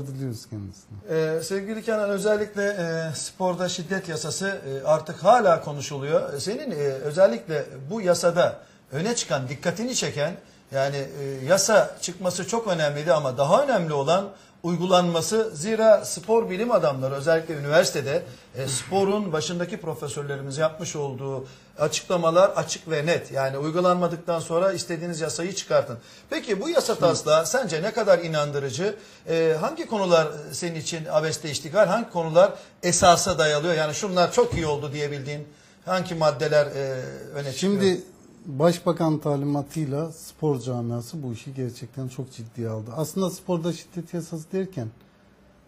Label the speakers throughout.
Speaker 1: diliyoruz kendisine.
Speaker 2: Ee, sevgili Kenan özellikle e, sporda şiddet yasası e, artık hala konuşuluyor. Senin e, özellikle bu yasada öne çıkan, dikkatini çeken yani e, yasa çıkması çok önemliydi ama daha önemli olan uygulanması. Zira spor bilim adamları özellikle üniversitede e, sporun başındaki profesörlerimiz yapmış olduğu açıklamalar açık ve net. Yani uygulanmadıktan sonra istediğiniz yasayı çıkartın. Peki bu yasa taslağı sence ne kadar inandırıcı? E, hangi konular senin için abeste iştigal? Hangi konular esasa dayalıyor? Yani şunlar çok iyi oldu diyebildiğin hangi maddeler e, öne çıkıyor?
Speaker 1: Şimdi Başbakan talimatıyla spor camiası bu işi gerçekten çok ciddiye aldı. Aslında sporda şiddet yasası derken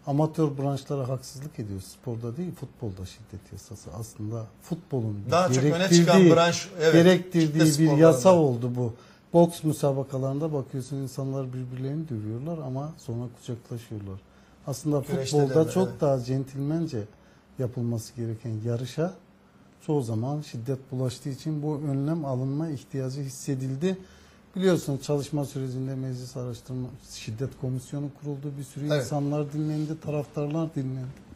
Speaker 1: amatör branşlara haksızlık ediyor. Sporda değil futbolda şiddet yasası. Aslında futbolun
Speaker 2: Daha çok öne çıkan branş, evet,
Speaker 1: gerektirdiği bir yasa oldu bu. Boks müsabakalarında bakıyorsun insanlar birbirlerini dövüyorlar ama sonra kucaklaşıyorlar. Aslında
Speaker 2: Güreşte de
Speaker 1: futbolda
Speaker 2: öyle,
Speaker 1: çok
Speaker 2: evet.
Speaker 1: daha centilmence yapılması gereken yarışa çoğu zaman şiddet bulaştığı için bu önlem alınma ihtiyacı hissedildi. Biliyorsunuz çalışma sürecinde meclis araştırma şiddet komisyonu kuruldu. Bir sürü
Speaker 2: Evet.
Speaker 1: insanlar dinlendi, taraftarlar dinlendi.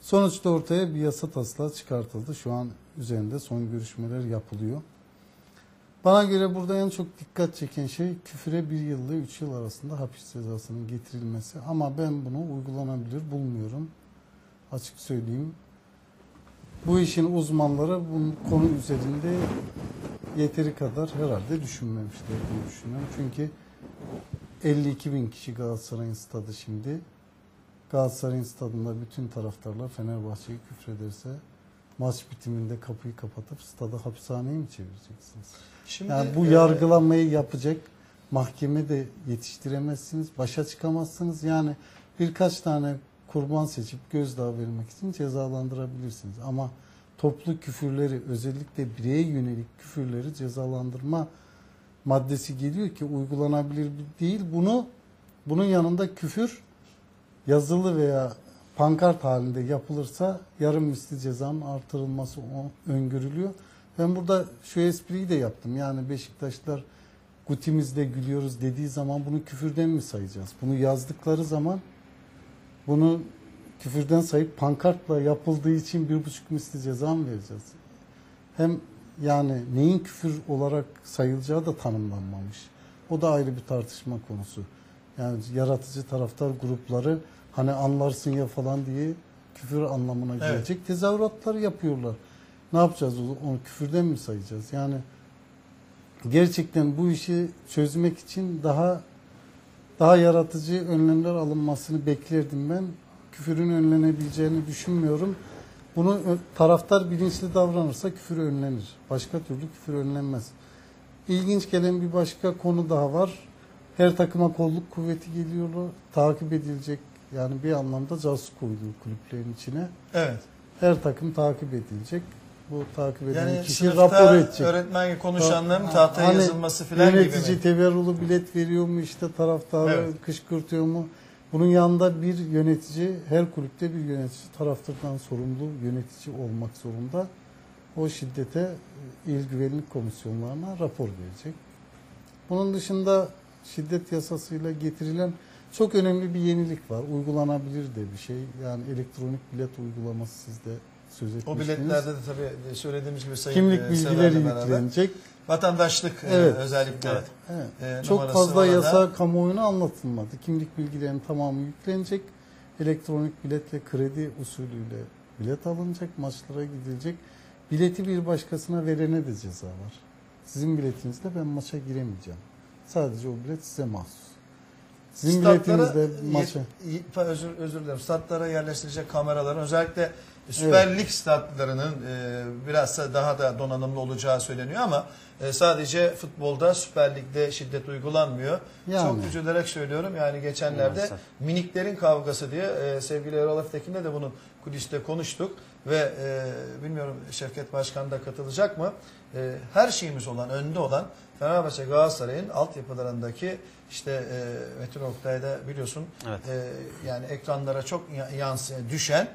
Speaker 1: Sonuçta ortaya bir yasa taslağı çıkartıldı. Şu an üzerinde son görüşmeler yapılıyor. Bana göre burada en çok dikkat çeken şey küfüre bir yıl ile üç yıl arasında hapis cezasının getirilmesi. Ama ben bunu uygulanabilir bulmuyorum. Açık söyleyeyim. Bu işin uzmanları bu konu üzerinde yeteri kadar herhalde düşünmemişler diye düşünüyorum. Çünkü 52 bin kişi Galatasaray'ın stadı şimdi. Galatasaray'ın stadında bütün taraftarlar Fenerbahçe'yi küfrederse maç bitiminde kapıyı kapatıp stada hapishaneye mi çevireceksiniz?
Speaker 2: Şimdi,
Speaker 1: Yani bu
Speaker 2: e,
Speaker 1: yargılamayı yapacak mahkeme de yetiştiremezsiniz, başa çıkamazsınız. Yani birkaç tane kurban seçip gözdağı vermek için cezalandırabilirsiniz. Ama toplu küfürleri özellikle bireye yönelik küfürleri cezalandırma maddesi geliyor ki uygulanabilir değil. Bunu bunun yanında küfür yazılı veya pankart halinde yapılırsa yarım misli cezanın artırılması öngörülüyor. Ben burada şu espriyi de yaptım. Yani Beşiktaşlar gutimizde gülüyoruz dediği zaman bunu küfürden mi sayacağız? Bunu yazdıkları zaman bunu küfürden sayıp pankartla yapıldığı için bir buçuk misli ceza mı vereceğiz? Hem yani neyin küfür olarak sayılacağı da tanımlanmamış. O da ayrı bir tartışma konusu. Yani yaratıcı taraftar grupları hani anlarsın ya falan diye küfür anlamına
Speaker 2: Evet.
Speaker 1: gelecek tezahüratlar yapıyorlar. Ne yapacağız? Onu küfürden mi sayacağız? Yani gerçekten bu işi çözmek için daha daha yaratıcı önlemler alınmasını beklerdim ben. Küfürün önlenebileceğini düşünmüyorum. Bunu taraftar bilinçli davranırsa küfür önlenir. Başka türlü küfür önlenmez. İlginç gelen bir başka konu daha var. Her takıma kolluk kuvveti geliyor. Takip edilecek yani bir anlamda casus koyuluyor kulüplerin içine.
Speaker 2: Evet.
Speaker 1: Her takım takip edilecek. Bu takip eden
Speaker 2: Yani
Speaker 1: kişi rapor edecek.
Speaker 2: öğretmen konuşanların
Speaker 1: Ha-
Speaker 2: tahtaya
Speaker 1: hani
Speaker 2: yazılması falan gibi
Speaker 1: Yönetici teberrulu bilet veriyor mu işte taraftarı
Speaker 2: Evet.
Speaker 1: kışkırtıyor mu? Bunun yanında bir yönetici her kulüpte bir yönetici taraftardan sorumlu yönetici olmak zorunda. O şiddete e, il güvenlik komisyonlarına rapor verecek. Bunun dışında şiddet yasasıyla getirilen çok önemli bir yenilik var. Uygulanabilir de bir şey. Yani elektronik bilet uygulaması sizde söz
Speaker 2: O
Speaker 1: etmiştiniz.
Speaker 2: biletlerde de tabii söylediğimiz gibi sayın
Speaker 1: Kimlik
Speaker 2: e,
Speaker 1: bilgileri yüklenecek.
Speaker 2: Vatandaşlık e,
Speaker 1: Evet.
Speaker 2: özellikle
Speaker 3: Evet.
Speaker 1: Evet.
Speaker 2: e,
Speaker 1: Çok
Speaker 2: numarası
Speaker 1: fazla yasa kamuoyuna anlatılmadı. Kimlik bilgilerinin tamamı yüklenecek. Elektronik biletle kredi usulüyle bilet alınacak, maçlara gidilecek. Bileti bir başkasına verene de ceza var. Sizin biletinizle ben maça giremeyeceğim. Sadece o bilet size mahsus. Sizin
Speaker 2: y- pa- özür, özür dilerim. Statlara yerleştirecek kameraların özellikle Süper Lig statlarının e, biraz da daha da donanımlı olacağı söyleniyor ama e, sadece futbolda Süper Lig'de şiddet uygulanmıyor.
Speaker 1: Yani.
Speaker 2: Çok üzülerek söylüyorum. Yani geçenlerde
Speaker 3: Maalesef.
Speaker 2: miniklerin kavgası diye e, sevgili Erol Eftekin'le de bunu kuliste konuştuk ve e, bilmiyorum Şevket Başkan da katılacak mı? E, her şeyimiz olan, önde olan Fenerbahçe Galatasaray'ın altyapılarındaki işte e, Metin Oktay'da biliyorsun
Speaker 3: Evet.
Speaker 2: e, yani ekranlara çok ya- yansıyan, düşen,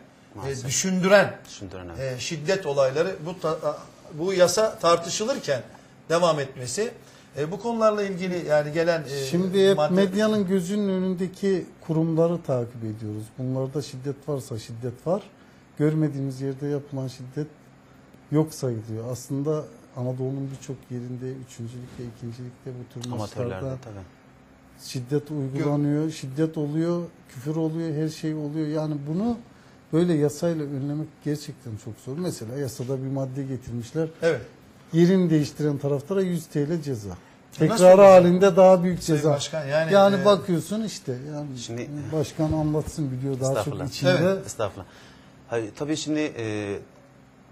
Speaker 2: e, düşündüren
Speaker 3: Düşündüren evet.
Speaker 2: e, şiddet olayları bu ta- bu yasa tartışılırken devam etmesi E, bu konularla ilgili yani gelen e,
Speaker 1: Şimdi hep
Speaker 2: madde-
Speaker 1: medyanın gözünün önündeki kurumları takip ediyoruz. Bunlarda şiddet varsa şiddet var. Görmediğimiz yerde yapılan şiddet yok sayılıyor. Aslında Anadolu'nun birçok yerinde üçüncülükte, ikincilikte bu tür maçlarda
Speaker 3: tabii.
Speaker 1: şiddet uygulanıyor, şiddet oluyor, küfür oluyor, her şey oluyor. Yani bunu böyle yasayla önlemek gerçekten çok zor. Mesela yasada bir madde getirmişler.
Speaker 2: Evet.
Speaker 1: Yerini değiştiren taraftara 100 TL ceza. Tekrar halinde daha büyük
Speaker 2: Sayın
Speaker 1: ceza.
Speaker 2: Başkan, yani,
Speaker 1: yani
Speaker 2: e,
Speaker 1: bakıyorsun işte yani
Speaker 3: Şimdi-
Speaker 1: başkan anlatsın biliyor daha çok içinde.
Speaker 2: Evet.
Speaker 3: Estağfurullah. Hayır, tabii şimdi e,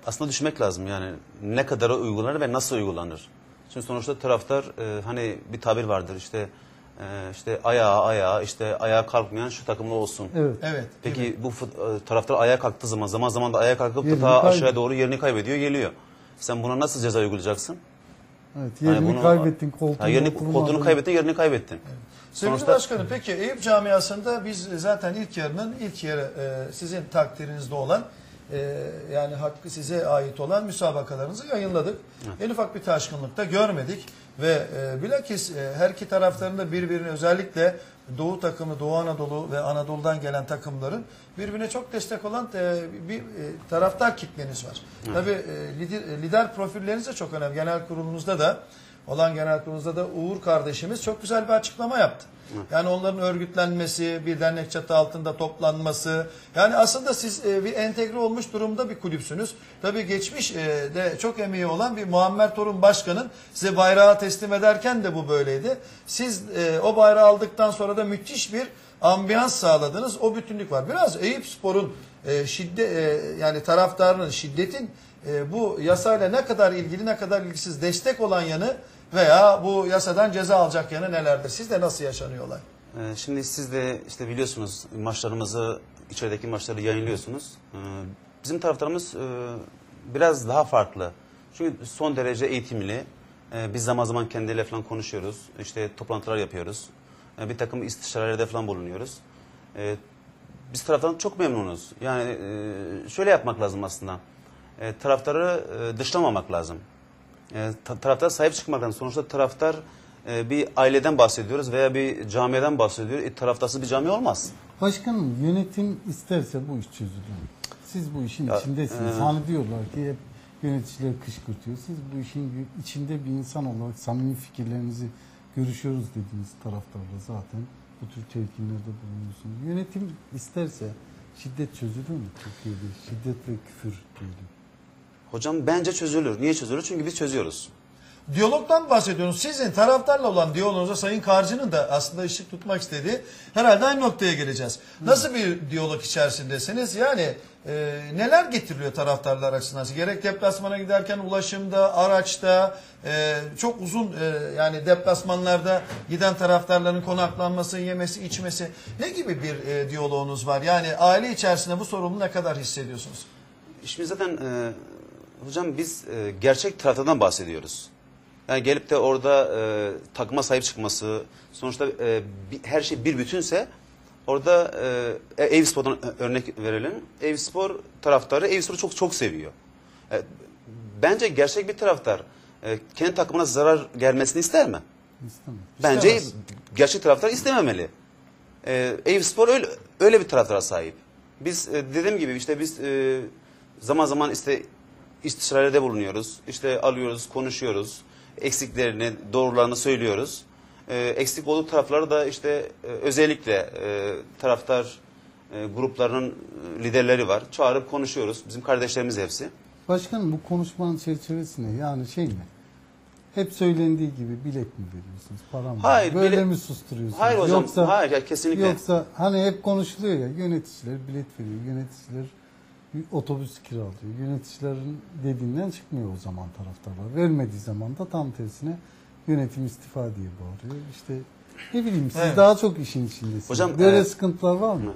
Speaker 3: aslında düşünmek lazım yani ne kadar uygulanır ve nasıl uygulanır. Şimdi sonuçta taraftar e, hani bir tabir vardır işte e, işte ayağa ayağa işte ayağa kalkmayan şu takımlı olsun.
Speaker 1: Evet.
Speaker 2: Evet.
Speaker 3: Peki bu fut- e, taraftar ayağa kalktığı zaman zaman zaman da ayağa kalkıp da
Speaker 1: Yerini kaybediyor.
Speaker 3: aşağıya doğru yerini kaybediyor geliyor. Sen buna nasıl ceza uygulayacaksın?
Speaker 1: Evet,
Speaker 3: Hani
Speaker 1: yerini
Speaker 3: bunu-
Speaker 1: kaybettin, koltuğunu,
Speaker 3: Ha, yerini, koltuğunu kaybettin, yerini kaybettin.
Speaker 2: Sevgili
Speaker 3: Sonuçta-
Speaker 2: Başkanım peki Eyüp camiasında biz zaten ilk yarının ilk yarı e, sizin takdirinizde olan e, yani hakkı size ait olan müsabakalarınızı yayınladık. En ufak bir taşkınlık da görmedik ve e, bilakis e, her iki taraflarında birbirini özellikle Doğu takımı, Doğu Anadolu ve Anadolu'dan gelen takımların birbirine çok destek olan e, bir e, taraftar kitleniz var. Tabii e, lider, lider profilleriniz de çok önemli. Genel kurulunuzda da olan genel kurulunuzda da Uğur kardeşimiz çok güzel bir açıklama yaptı. Yani onların örgütlenmesi, bir dernek çatı altında toplanması. Yani aslında siz e, bir entegre olmuş durumda bir kulüpsünüz. Tabii geçmiş e, de çok emeği olan bir Muammer Torun Başkan'ın size bayrağı teslim ederken de bu böyleydi. Siz e, o bayrağı aldıktan sonra da müthiş bir ambiyans sağladınız. O bütünlük var. Biraz Eyüp Spor'un e, şiddet e, yani taraftarının şiddetin e, bu yasayla ne kadar ilgili ne kadar ilgisiz destek olan yanı veya bu yasadan ceza alacak yanı nelerdir? Sizde nasıl yaşanıyorlar?
Speaker 3: Ee, Şimdi siz de işte biliyorsunuz maçlarımızı, içerideki maçları yayınlıyorsunuz. Ee, Bizim taraftarımız e, biraz daha farklı. Çünkü son derece eğitimli. Ee, Biz zaman zaman kendileriyle falan konuşuyoruz. İşte toplantılar yapıyoruz. Ee, Bir takım istişarelerde falan bulunuyoruz. Ee, Biz taraftan çok memnunuz. Yani e, şöyle yapmak lazım aslında. E, Taraftarı e, dışlamamak lazım. E, ta- Taraftar sahip çıkmak lazım. Sonuçta taraftar e, bir aileden bahsediyoruz veya bir camiden bahsediyoruz. E, taraftarsız bir cami olmaz.
Speaker 1: Başkanım yönetim isterse bu iş çözülür. Siz bu işin
Speaker 3: Ya,
Speaker 1: içindesiniz.
Speaker 3: e-
Speaker 1: Hani diyorlar ki hep yöneticiler kışkırtıyor. Siz bu işin içinde bir insan olarak samimi fikirlerinizi görüşüyoruz dediğiniz taraftarla zaten bu tür telkinlerde bulunuyorsunuz. Yönetim isterse şiddet çözülür mü Türkiye'de? Şiddet ve küfür diyelim.
Speaker 3: Hocam bence çözülür. Niye çözülür? Çünkü biz çözüyoruz.
Speaker 2: Diyalogdan bahsediyorsunuz. Sizin taraftarla olan diyaloğunuza Sayın Karcı'nın da aslında ışık tutmak istediği herhalde aynı noktaya geleceğiz. Nasıl bir diyalog içerisindesiniz? Yani e, neler getiriliyor taraftarlar açısından? Gerek deplasmana giderken ulaşımda, araçta, e, çok uzun e, yani deplasmanlarda giden taraftarların konaklanması, yemesi, içmesi ne gibi bir e, diyaloğunuz var? Yani aile içerisinde bu sorunu ne kadar hissediyorsunuz?
Speaker 3: Şimdi zaten e, hocam biz e, gerçek taraftardan bahsediyoruz. Yani gelip de orada e, takıma sahip çıkması, sonuçta e, bir- her şey bir bütünse orada e, Eyüpspor'dan ö- örnek verelim. Eyüpspor taraftarı Eyüpspor'u çok çok seviyor. E, bence gerçek bir taraftar e, kendi takımına zarar gelmesini ister mi?
Speaker 1: İstemez.
Speaker 3: Bence
Speaker 2: İstemez.
Speaker 3: gerçek taraftar istememeli. Ee, Eyüpspor öyle, öyle bir taraftara sahip. Biz e, dediğim gibi işte biz e, zaman zaman işte istişarede bulunuyoruz. İşte alıyoruz, konuşuyoruz. Eksiklerini, doğrularını söylüyoruz. E, eksik olduğu tarafları da işte e, özellikle e, taraftar e, gruplarının e, liderleri var. Çağırıp konuşuyoruz. Bizim kardeşlerimiz hepsi.
Speaker 1: Başkanım bu konuşmanın çerçevesine yani şey mi? Hep söylendiği gibi bilet mi veriyorsunuz? Para mı?
Speaker 3: Hayır,
Speaker 1: Böyle
Speaker 3: bilet-
Speaker 1: mi susturuyorsunuz?
Speaker 3: Hayır hocam,
Speaker 1: Yoksa,
Speaker 3: hayır ya kesinlikle.
Speaker 1: Yoksa hani hep konuşuluyor ya yöneticiler bilet veriyor. Yöneticiler otobüs kiralıyor. Yöneticilerin dediğinden çıkmıyor o zaman taraftarlar. Vermediği zaman da tam tersine yönetim istifa diye bağırıyor. İşte ne bileyim siz
Speaker 2: Evet.
Speaker 1: daha çok işin içindesiniz.
Speaker 3: Hocam,
Speaker 1: Böyle
Speaker 3: e,
Speaker 1: sıkıntılar var mı?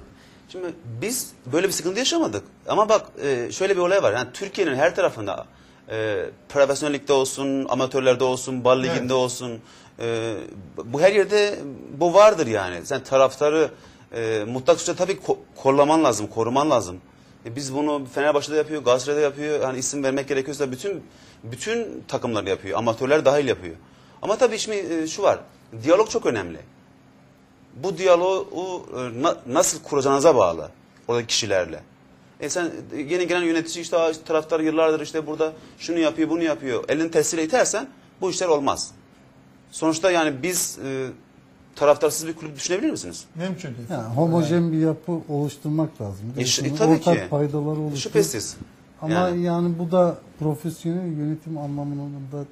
Speaker 3: Şimdi biz böyle bir sıkıntı yaşamadık. Ama bak e, şöyle bir olay var. Yani Türkiye'nin her tarafında e, profesyonellikte olsun, amatörlerde olsun, bal liginde
Speaker 2: Evet.
Speaker 3: olsun e, bu her yerde bu vardır yani. Sen taraftarı e, mutlak suçta tabii ko- kollaman lazım, koruman lazım. E, biz bunu Fenerbahçe'de yapıyor, Galatasaray'da yapıyor. Hani isim vermek gerekiyorsa bütün bütün takımlar yapıyor. Amatörler dahil yapıyor. Ama tabii şimdi e, şu var. Diyalog çok önemli. Bu diyaloğu e, na- nasıl kuracağınıza bağlı oradaki kişilerle. E sen e, yeni gelen yönetici işte "Aa, işte taraftar yıllardır işte burada şunu yapıyor bunu yapıyor. Elini tesir itersen bu işler olmaz. Sonuçta yani biz taraftarsız bir kulüp düşünebilir misiniz?
Speaker 2: Mümkün değil.
Speaker 1: Yani homojen bir yapı oluşturmak lazım.
Speaker 3: E, şu- e, tabii
Speaker 1: ortak
Speaker 3: ki.
Speaker 1: paydaları oluşturup
Speaker 3: Şüphesiz.
Speaker 1: Ama
Speaker 3: Yani.
Speaker 1: yani. bu da profesyonel yönetim anlamında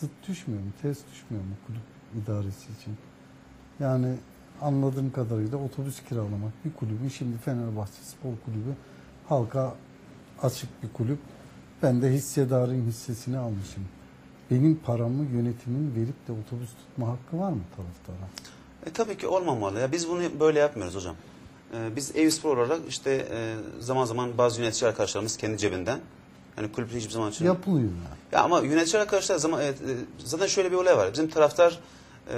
Speaker 1: zıt düşmüyor mu? Ters düşmüyor mu kulüp idaresi için? Yani anladığım kadarıyla otobüs kiralamak bir kulübün şimdi Fenerbahçe Spor Kulübü halka açık bir kulüp. Ben de hissedarın hissesini almışım. Benim paramı yönetimin verip de otobüs tutma hakkı var mı taraftara?
Speaker 3: E, tabii ki olmamalı. Ya biz bunu böyle yapmıyoruz hocam. E, biz Eyüpspor olarak işte e, zaman zaman bazı yönetici arkadaşlarımız kendi cebinden yani kulüpte hiçbir zaman için
Speaker 1: Yapılıyor yani.
Speaker 3: Ya ama yönetici arkadaşlar zaman evet, e, zaten şöyle bir olay var. Bizim taraftar e,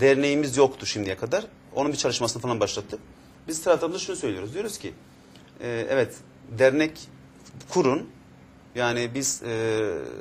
Speaker 3: derneğimiz yoktu şimdiye kadar. Onun bir çalışmasını falan başlattık. Biz taraftarımıza şunu söylüyoruz. Diyoruz ki e, evet dernek kurun. Yani biz e,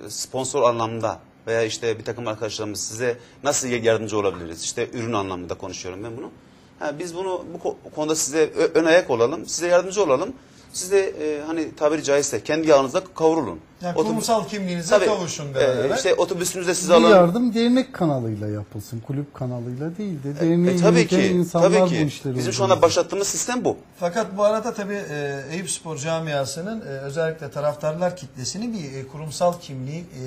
Speaker 3: sponsor anlamda veya işte bir takım arkadaşlarımız size nasıl yardımcı olabiliriz? İşte ürün anlamında konuşuyorum ben bunu. Ha, biz bunu bu ko- konuda size ön ayak olalım, size yardımcı olalım. Siz de e, hani tabiri caizse kendi yağınızda kavrulun.
Speaker 2: Yani
Speaker 3: Otobüs-
Speaker 2: kurumsal kimliğinize
Speaker 3: Tabii,
Speaker 2: kavuşun
Speaker 3: e,
Speaker 2: beraber.
Speaker 3: işte otobüsünüzde sizi
Speaker 1: Bir yardım dernek kanalıyla yapılsın. Kulüp kanalıyla değil de derneği
Speaker 3: E, tabii
Speaker 1: yöneten
Speaker 3: ki,
Speaker 1: insanlar
Speaker 3: tabii
Speaker 1: bu
Speaker 3: ki.
Speaker 1: işleri
Speaker 3: Bizim şu anda
Speaker 1: organize
Speaker 3: başlattığımız sistem bu.
Speaker 2: Fakat bu arada tabii e, Eyüp Spor camiasının e, özellikle taraftarlar kitlesinin bir e, kurumsal kimliği e,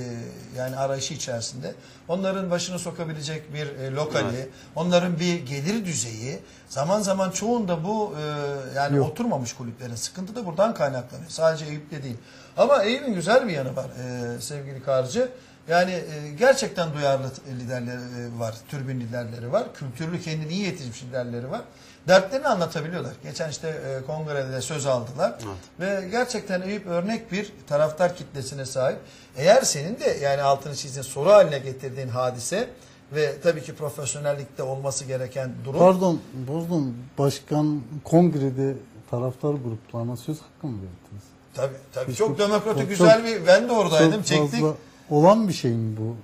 Speaker 2: yani arayışı içerisinde. Onların başını sokabilecek bir e, lokali,
Speaker 3: Evet.
Speaker 2: onların bir gelir düzeyi zaman zaman çoğunda bu e, yani
Speaker 1: Yok.
Speaker 2: oturmamış kulüplerin sıkıntı da buradan kaynaklanıyor. Sadece Eyüp'te değil. Ama Eyüp'ün güzel bir yanı var e, sevgili Karcı. Yani e, gerçekten duyarlı liderleri e, var, türbün liderleri var, kültürlü kendini iyi yetişmiş liderleri var. Dertlerini anlatabiliyorlar. Geçen işte e, kongrede de söz aldılar. Ve gerçekten Eyüp örnek bir taraftar kitlesine sahip. Eğer senin de yani altını çizdiğin soru haline getirdiğin hadise ve tabii ki profesyonellikte olması gereken durum.
Speaker 1: Pardon, bozdum. Başkan kongrede taraftar gruplarına söz hakkı mı verdiniz?
Speaker 2: Tabii tabii
Speaker 1: Biz
Speaker 2: çok,
Speaker 1: çok-
Speaker 2: demokratik
Speaker 1: çok-
Speaker 2: güzel bir ben de oradaydım
Speaker 1: Çok
Speaker 2: çektik.
Speaker 1: fazla olan bir şey mi bu?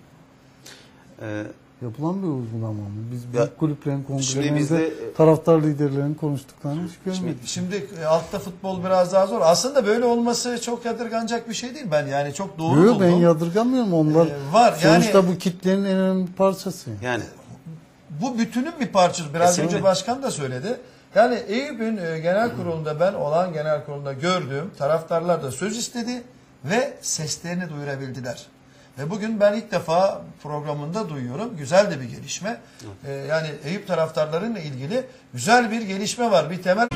Speaker 3: Ee,
Speaker 1: Yapılan bir uygulama mı? Biz
Speaker 3: Ya,
Speaker 1: büyük kulüplerin
Speaker 3: şimdi
Speaker 1: kongrelerinde
Speaker 3: bizde-
Speaker 1: taraftar liderlerinin konuştuklarını hiç
Speaker 2: Şimdi,
Speaker 1: görmedik.
Speaker 2: şimdi e, altta futbol biraz daha zor. Aslında böyle olması çok yadırganacak bir şey değil. Ben yani çok doğru
Speaker 1: Yok ben
Speaker 2: buldum.
Speaker 1: yadırgamıyorum. Onlar
Speaker 2: Ee, var,
Speaker 1: sonuçta
Speaker 2: yani-
Speaker 1: bu kitlenin en önemli parçası.
Speaker 3: yani
Speaker 2: Bu bütünün bir parçası. Biraz
Speaker 3: Kesinlikle.
Speaker 2: önce başkan da söyledi. Yani Eyüp'ün e, genel kurulunda ben olan genel kurulunda gördüğüm taraftarlar da söz istedi ve seslerini duyurabildiler. Ve bugün ben ilk defa programında duyuyorum. Güzel de bir gelişme. Ee, yani Eyüp taraftarlarıyla ilgili güzel bir gelişme var. Bir temel